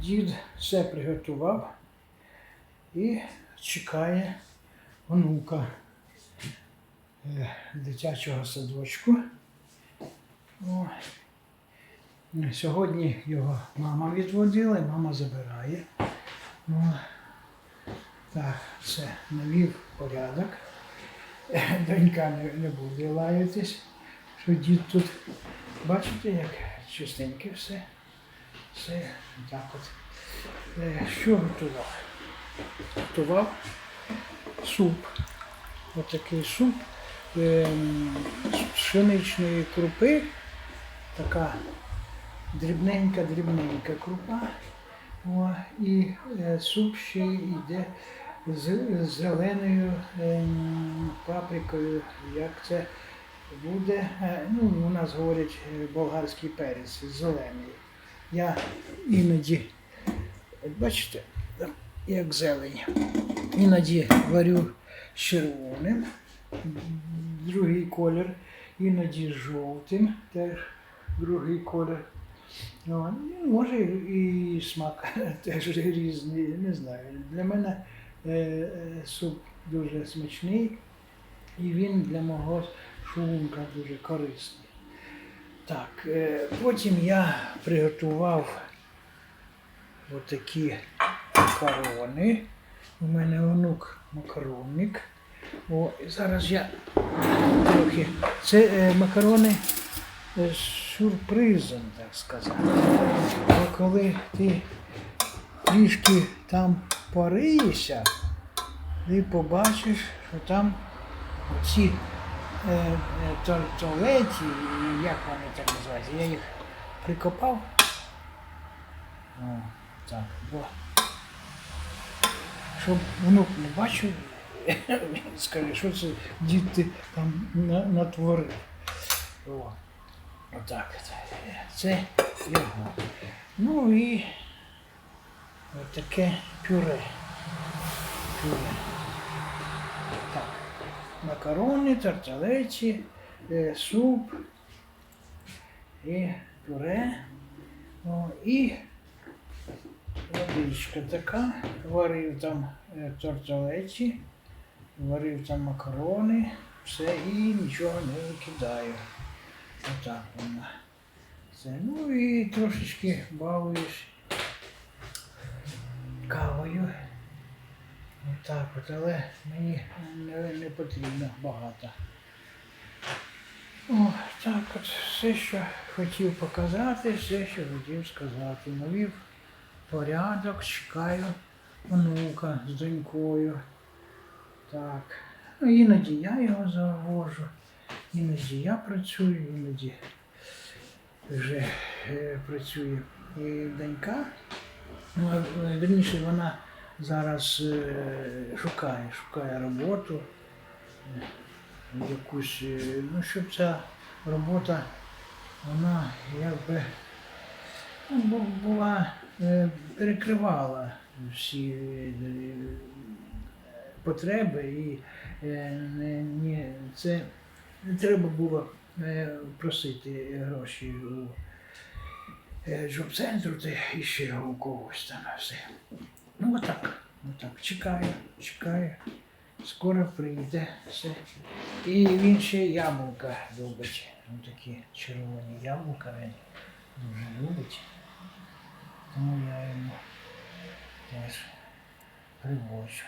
Дід все приготував і чекає онука е, дитячого садочку. О. Сьогодні його мама відводила, і мама забирає. О. Так, все, навів порядок. Е, Донька не буде лаятись, що дід тут. Бачите, як чистеньке все. Так от. Е, Що готував? Готував суп. Отакий суп ем, з пшеничної крупи. Така дрібненька-дрібненька крупа. О, і е, суп ще йде з зеленою паприкою. Як це буде? Е, ну, у нас говорять е, болгарський перець зелений. Я іноді, бачите, як зелень. Іноді варю червоним, другий колір, іноді жовтим, теж другий колір. Ну, ну, може і смак теж різний, не знаю. Для мене е, е, суп дуже смачний і він для мого шлунка дуже корисний. Так, е, потім я приготував отакі макарони. У мене онук макаронник. О, зараз я трохи. Це е, макарони е, з сюрпризом, так сказати. Бо коли ти трішки там пориєшся, ти побачиш, що там ці е, е, як вони так називаються, я їх прикопав. О, так, бо щоб внук не бачив, скаже, що це дід ти там на- натворив. О, отак. Це його. Ну і отаке пюре. Пюре. Макарони, тарталеті, е, суп і пюре. О, і водичка така. Варив там е, тарталеті, варив там макарони, все і нічого не викидаю. Отак воно. Це. Ну і трошечки балуюсь кавою. Отак от, але мені не, не потрібно багато. О, так от все, що хотів показати, все, що хотів сказати. Навів порядок, чекаю онука з донькою. Так. Ну, іноді я його завожу, іноді я працюю, іноді вже е, працює і донька. Ну, вірніше, вона зараз е, шукає, шукає роботу, е, якусь, е, ну, щоб ця робота, вона якби ну, була, перекривала всі потреби і не, це не треба було просити гроші у джоб-центру та ще у когось там все. Ну отак, отак. Чекаю, чекаю. Скоро прийде все. І він ще яблука любить. Ну, такі червоні яблука він дуже любить. Тому я йому теж привозю.